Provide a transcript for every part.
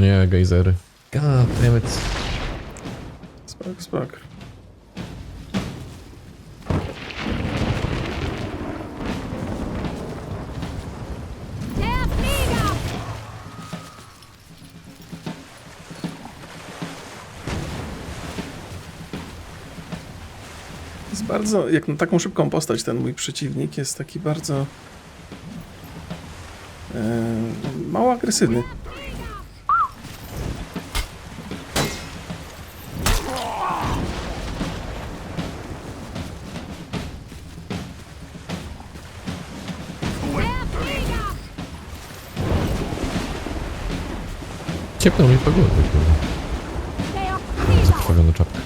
No nie, gejzery. God damn it. Spok, spok. Jest bardzo, jak na taką szybką postać ten mój przeciwnik jest taki bardzo e, mało agresywny. Ciepnął mi po głowie! Krwawioną czapkę.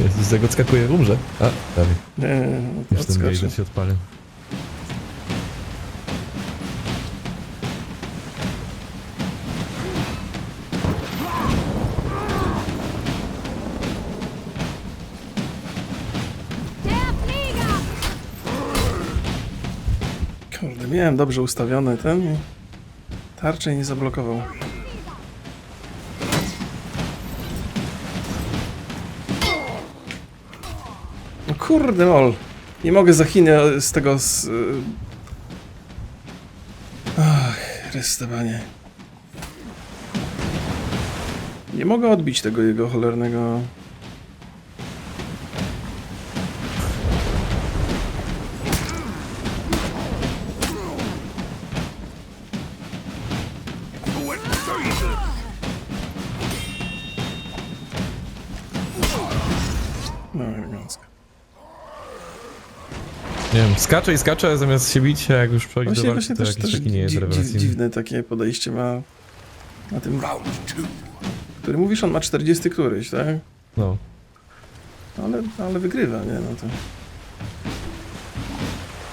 Jezus, jak odskakuje, umrze. A, dalej. E, Już ten gejzer się odpalił. Miałem dobrze ustawiony ten i tarczę nie zablokował. No kurde mol. Nie mogę za Chiny z tego z... y- Ach. Nie mogę odbić tego jego cholernego... Nie wiem, skacze i skacze, zamiast się bić, a jak już Właśnie, do właśnie walki, to też, też taki nie jest dzi- dzi- rewelacyjny. dziwne takie podejście ma na tym, który mówisz, on ma 40 któryś, tak? No. Ale, ale wygrywa, nie? No to...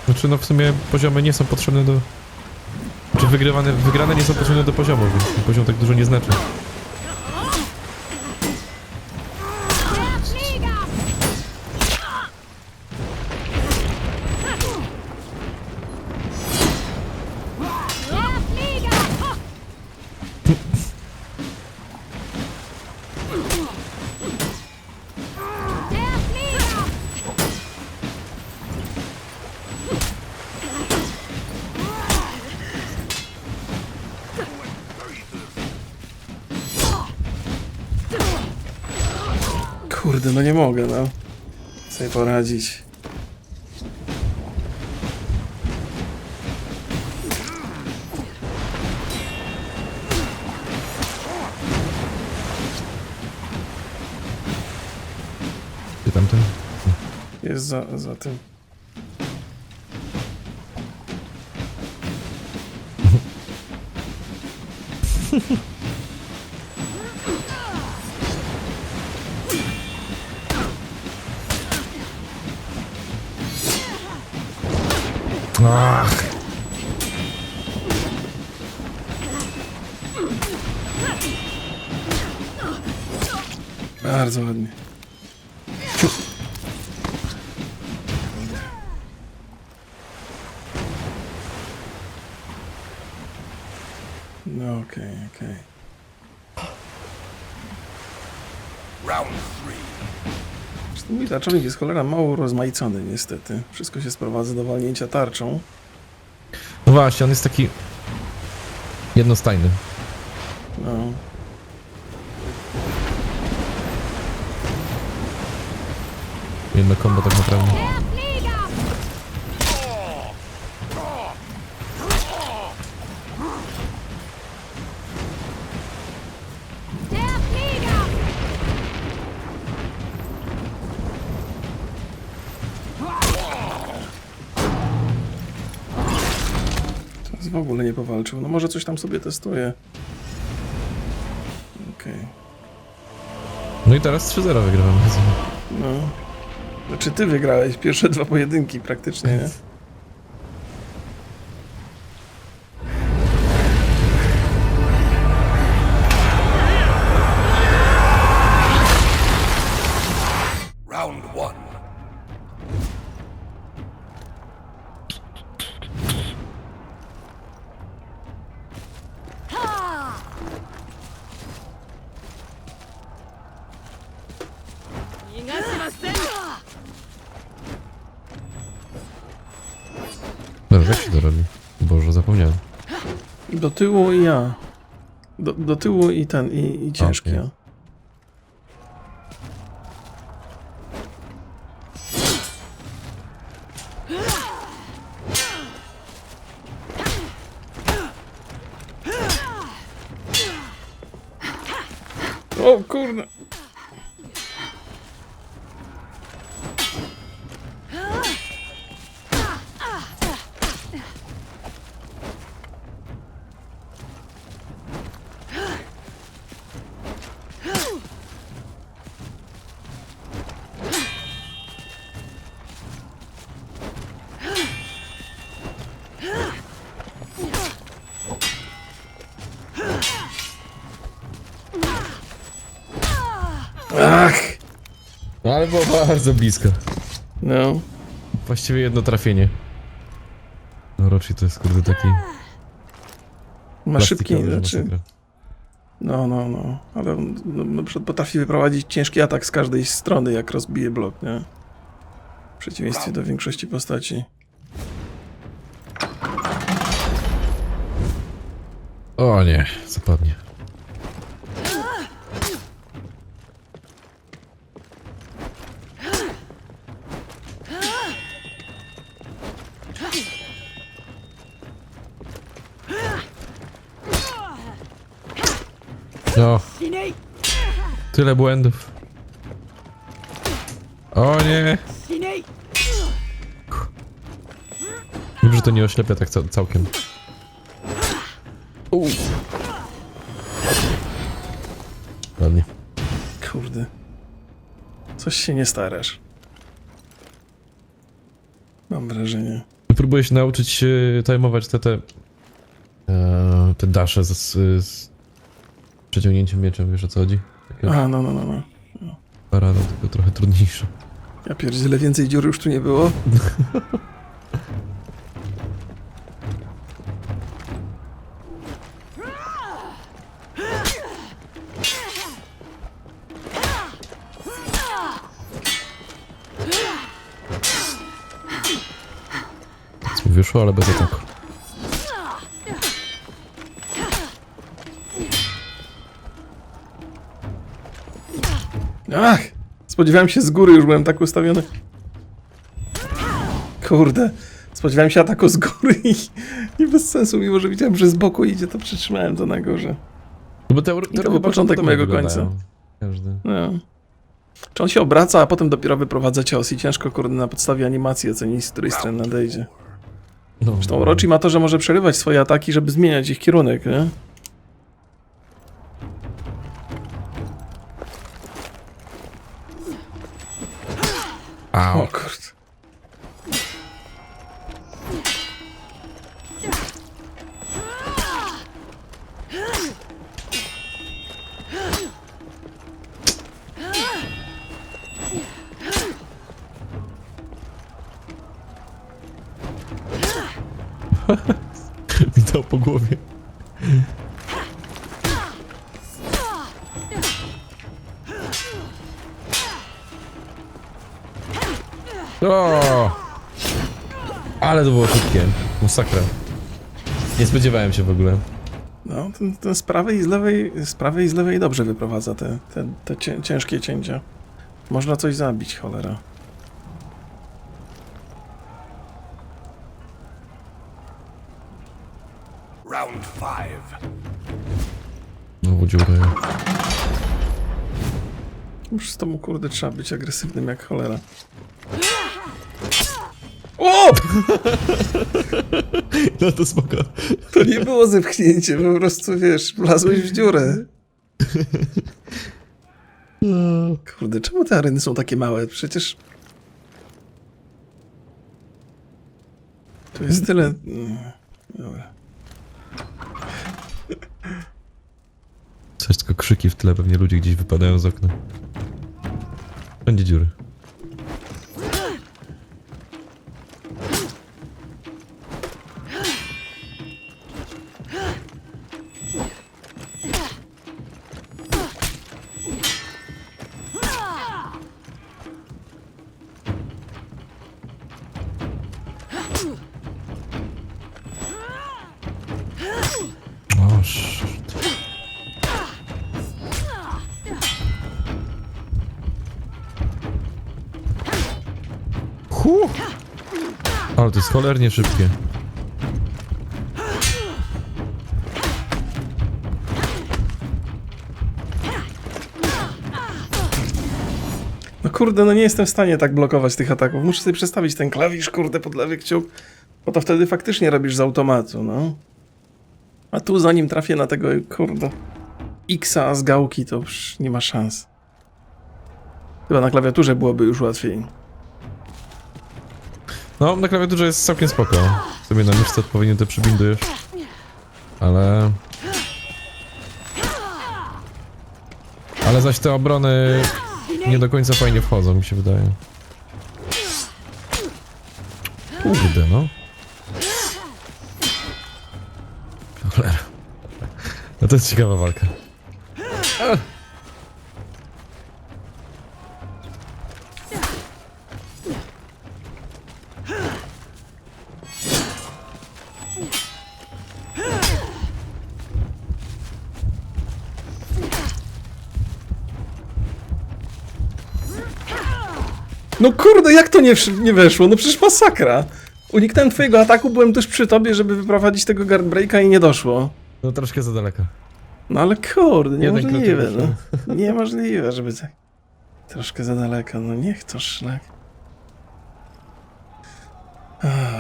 Znaczy, no w sumie poziomy nie są potrzebne do... Czy wygrywane, wygrane nie są potrzebne do poziomu, więc ten poziom tak dużo nie znaczy. Kurde, no nie mogę, no. Sobie poradzić. Tamten? Jest za, za tym. Ach! Bardzo ładnie. No okej, okej. Zresztą Mój tarczownik jest cholera mało rozmaicony niestety. Wszystko się sprowadza do walnięcia tarczą. No właśnie, on jest taki... Jednostajny. No. Jedno kombo tak naprawdę. Może coś tam sobie testuje. Okej. No i teraz 3-0 wygrywamy. No. Znaczy ty wygrałeś pierwsze dwa pojedynki praktycznie, nie? tyłu i ja. Do, do tyłu i ten, i, i ciężki. Okej. ja. O kurde. Ach! No ale było bardzo blisko. No. Właściwie jedno trafienie. No Rochi to jest kurde taki... Ma szybki, plastikowy, że masakra. No, no, no. Ale on no, na przykład potrafi wyprowadzić ciężki atak z każdej strony, jak rozbije blok, nie? W przeciwieństwie do większości postaci. O nie, zapadnie. No, tyle błędów. O nie! Wiem, że to nie oślepia tak ca- całkiem. Ładnie. Kurde. Coś się nie starasz. Mam wrażenie. Próbuję się nauczyć się tajmować te te, e, te dasze z, z, z przeciągnięciem mieczem, wiesz o co chodzi? Takie A, no, no, no, no. parada, tylko trochę trudniejsze. Ja pierdzielę, więcej dziur już tu nie było. Mi wyszło, ale bez ataku. Ach! Spodziewałem się z góry, już byłem tak ustawiony. Kurde. Spodziewałem się ataku z góry i, i bez sensu, mimo że widziałem, że z boku idzie, to przytrzymałem to na górze. No bo te, I to był początek mojego końca. Każdy. No. Czy on się obraca, a potem dopiero wyprowadza cios i ciężko, kurde, na podstawie animacji ocenić, z której strony nadejdzie. No, Zresztą Rochi ma to, że może przerywać swoje ataki, żeby zmieniać ich kierunek, nie? Au. O kurde. Mi dał po głowie. Ale to było szybkie. Masakra. Nie spodziewałem się w ogóle. No, ten, ten z prawej i z lewej, z prawej i z lewej dobrze wyprowadza te, te, te cię, ciężkie cięcia. Można coś zabić, cholera. Round five. Znowu dziurę. Już z tobą, kurde, trzeba być agresywnym jak cholera. O! No to spoko. To nie było zepchnięcie, po prostu, wiesz, wlazłeś w dziurę. Kurde, czemu te areny są takie małe? Przecież... Tu jest tyle... Dobra. Coś tylko krzyki w tle, pewnie ludzie gdzieś wypadają z okna. Będzie dziury. Hu! Ale to jest cholernie szybkie. No kurde, no nie jestem w stanie tak blokować tych ataków. Muszę sobie przestawić ten klawisz, kurde, pod lewy kciuk, bo to wtedy faktycznie robisz z automatu, no. A tu zanim trafię na tego, kurde, Xa z gałki, to już nie ma szans. Chyba na klawiaturze byłoby już łatwiej. No, na klawiaturze jest całkiem spoko. Sobie na myszce odpowiednio to przybindujesz. Ale... Ale zaś te obrony nie do końca fajnie wchodzą, mi się wydaje. Kurde, no. Cholera. No to jest ciekawa walka. No kurde, jak to nie, wsz- nie weszło? No przecież masakra. Uniknąłem twojego ataku, byłem tuż przy tobie, żeby wyprowadzić tego guard breaka i nie doszło. No troszkę za daleko. No ale kurde, Jeden niemożliwe, kroczek no. Niemożliwe, żeby tak... Troszkę za daleko, no niech to szlak.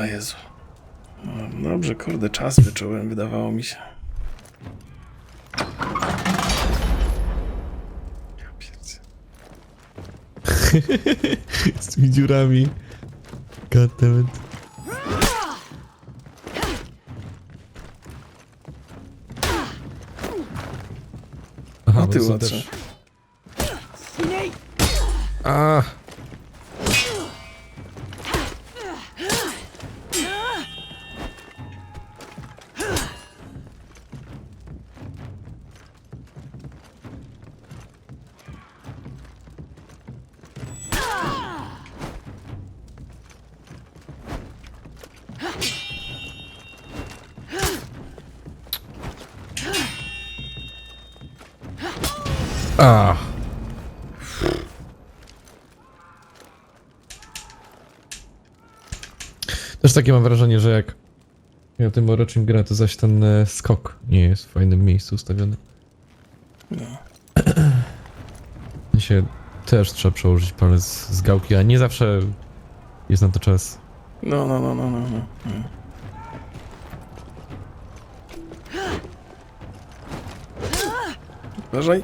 O Jezu. No, dobrze, kurde, czas wyczułem, wydawało mi się. Z tymi dziurami. Goddammit. Aha, bo ty są łotrze. też... A. A. Też takie mam wrażenie, że jak ja tym oroczym gra, to zaś ten e, skok nie jest w fajnym miejscu ustawiony. No. się też trzeba przełożyć palec z gałki, a nie zawsze jest na to czas. No, no, no, no, no. no. no. Uważaj.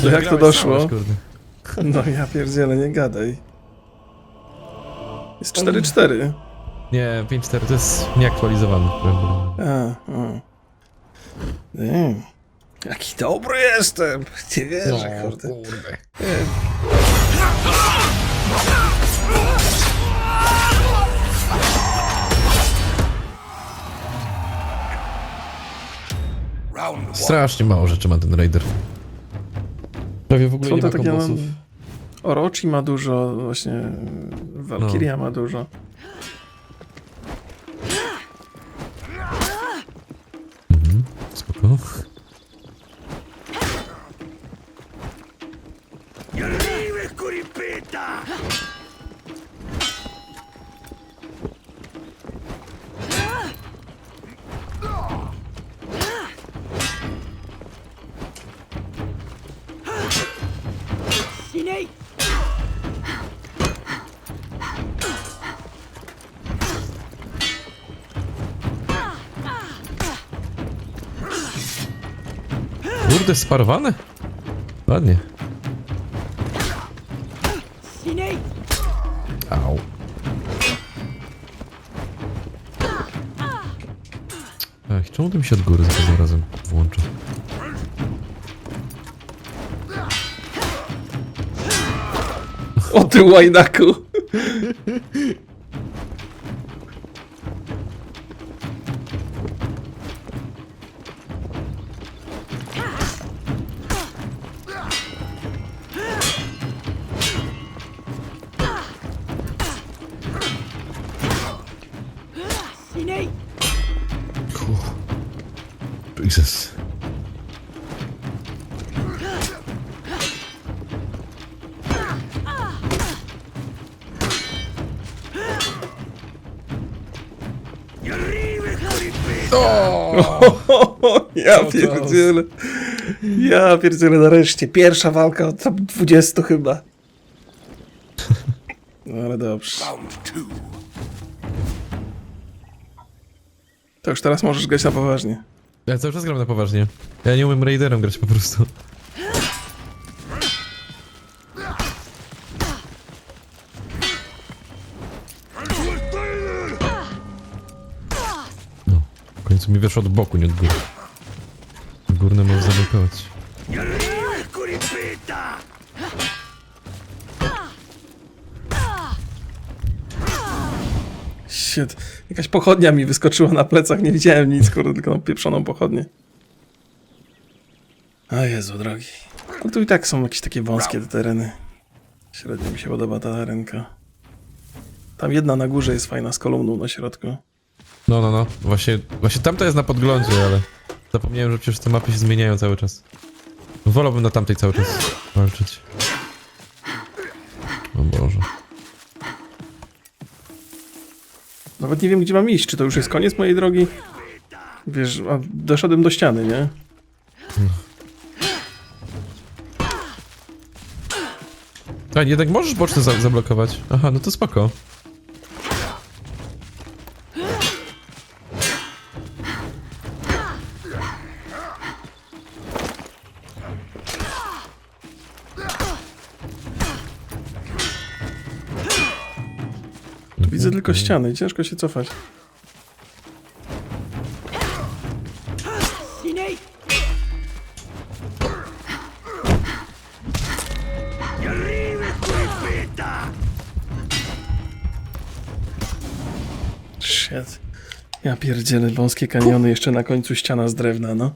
Kurde, jak to doszło? Kurde. No ja pierdzielę, nie gadaj. Jest 4-4. Nie, 5-4 to jest nieaktualizowany. A, a. Damn. Jaki dobry jestem! Nie wierzę, kurde. kurde. One. Strasznie mało rzeczy ma ten Raider. Prawie w ogóle Są nie ma. No, kombosów. Orochi ma dużo, właśnie Valkyria ma dużo. Spoko. Arrive, Kurde, sparowane? Ładnie. Au. Ach, Czemu to mi się od góry za każdym razem włącza? O ty łajdaku! Ja pierdzielę. Ja pierdzielę nareszcie. Pierwsza walka od tam 20 chyba. No ale dobrze. To już teraz możesz grać na poważnie. Ja cały czas gram na poważnie. Ja nie umiem Raiderem grać po prostu. Mi wyszło od boku, nie od góry. Górne może zablokować. Shit. Jakaś pochodnia mi wyskoczyła na plecach, nie widziałem nic, kurde, tylko pieprzoną pochodnię. A Jezu, drogi. No tu i tak są jakieś takie wąskie te tereny. Średnio mi się podoba ta arenka. Tam jedna na górze jest fajna z kolumną na środku. No, no, no. Właśnie, właśnie tamto jest na podglądzie, ale zapomniałem, że przecież te mapy się zmieniają cały czas. Wolałbym na tamtej cały czas walczyć. O Boże. Nawet nie wiem, gdzie mam iść. Czy to już jest koniec mojej drogi? Wiesz, a doszedłem do ściany, nie? A, jednak możesz boczne za zablokować. Aha, no to spoko. Tylko ściany, ciężko się cofać. Shit. Ja pierdzielę, wąskie kaniony, jeszcze na końcu ściana z drewna, no.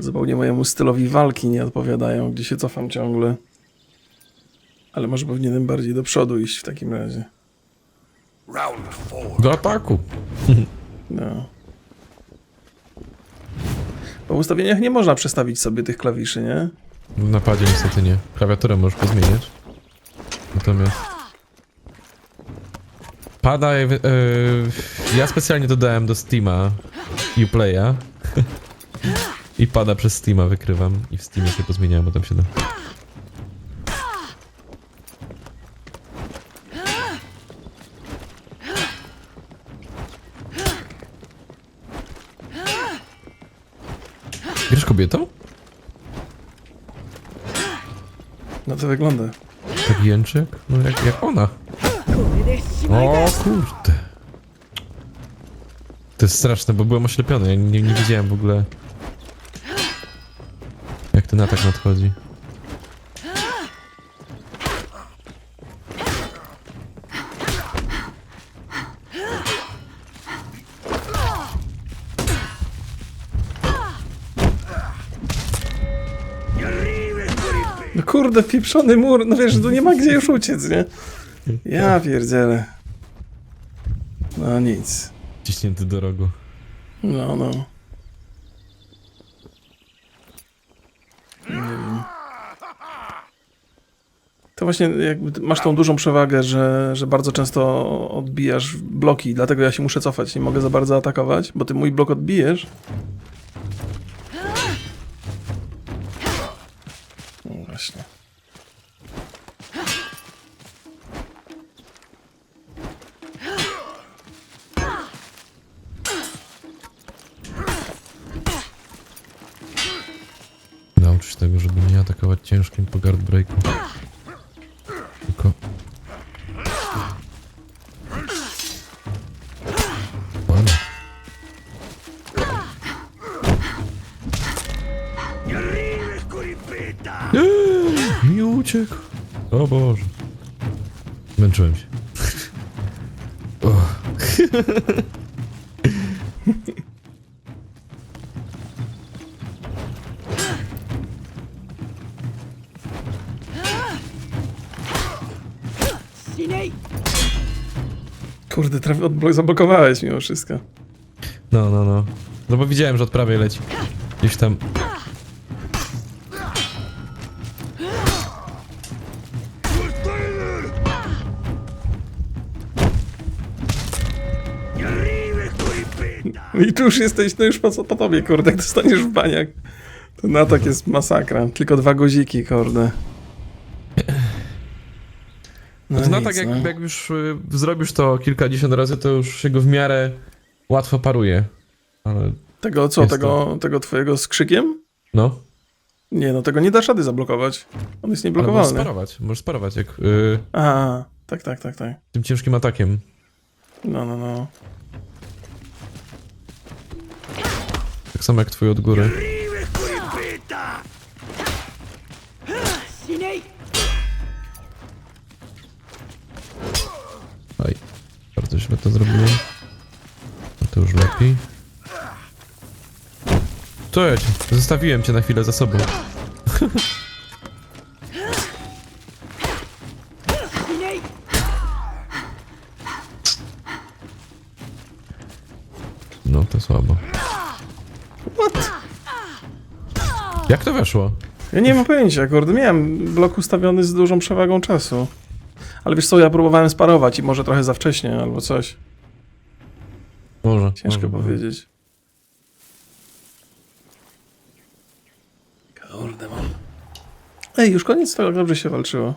Zupełnie mojemu stylowi walki nie odpowiadają, gdzie się cofam ciągle. Ale może powinienem bardziej do przodu iść w takim razie. Round four. Do ataku. No. Po ustawieniach nie można przestawić sobie tych klawiszy, nie? W napadzie niestety nie. Klawiaturę możesz pozmieniać. Natomiast... Pada... Yy, ja specjalnie dodałem do Steama Uplaya. I pada przez Steama wykrywam. I w Steamie się pozmieniałem, bo tam się da. Kobietą? No to wygląda. Tak jęczy jak, no jak, jak ona. O kurde. To jest straszne, bo byłem oślepiony. Ja nie, nie widziałem w ogóle jak ten atak nadchodzi. Kurde, pieprzony mur, no wiesz, tu nie ma gdzie już uciec, nie? Ja pierdzielę. No nic. Ciśnięty do rogu. No, no. Nie wiem. To właśnie jakby masz tą dużą przewagę, że, że bardzo często odbijasz bloki, dlatego ja się muszę cofać, nie mogę za bardzo atakować, bo ty mój blok odbijesz. uciekł. O Boże. Męczyłem się. Kurde, traf... odblo- zablokowałeś mimo wszystko. No, no, no. No bo widziałem, że od prawej leci. Gdzieś tam. I tu już jesteś, no już po co po tobie, kurde, jak dostaniesz w baniak. Ten atak jest masakra. Tylko dwa guziki, kurde. No No, nic, tak jak, no. jak już y, zrobisz to kilkadziesiąt razy, to już się go w miarę łatwo paruje. Ale Tego co, jest tego, tego twojego z krzykiem? no. Nie, no tego nie dasz rady zablokować. On jest Ale możesz nieblokowalny. sparować. Możesz sparować jak y, A, tak, tak, tak, tak. tym ciężkim atakiem. No, no, no. Tak samo jak twój od góry. Oj, bardzo źle to zrobiłem. To już lepiej. Cześć, zostawiłem cię na chwilę za sobą. Jak to weszło? Ja nie mam pojęcia, kurde. Miałem blok ustawiony z dużą przewagą czasu. Ale wiesz co, ja próbowałem sparować i może trochę za wcześnie albo coś. Może. Ciężko może, powiedzieć. Kurde, mam. Ej, już koniec tego, jak dobrze się walczyło.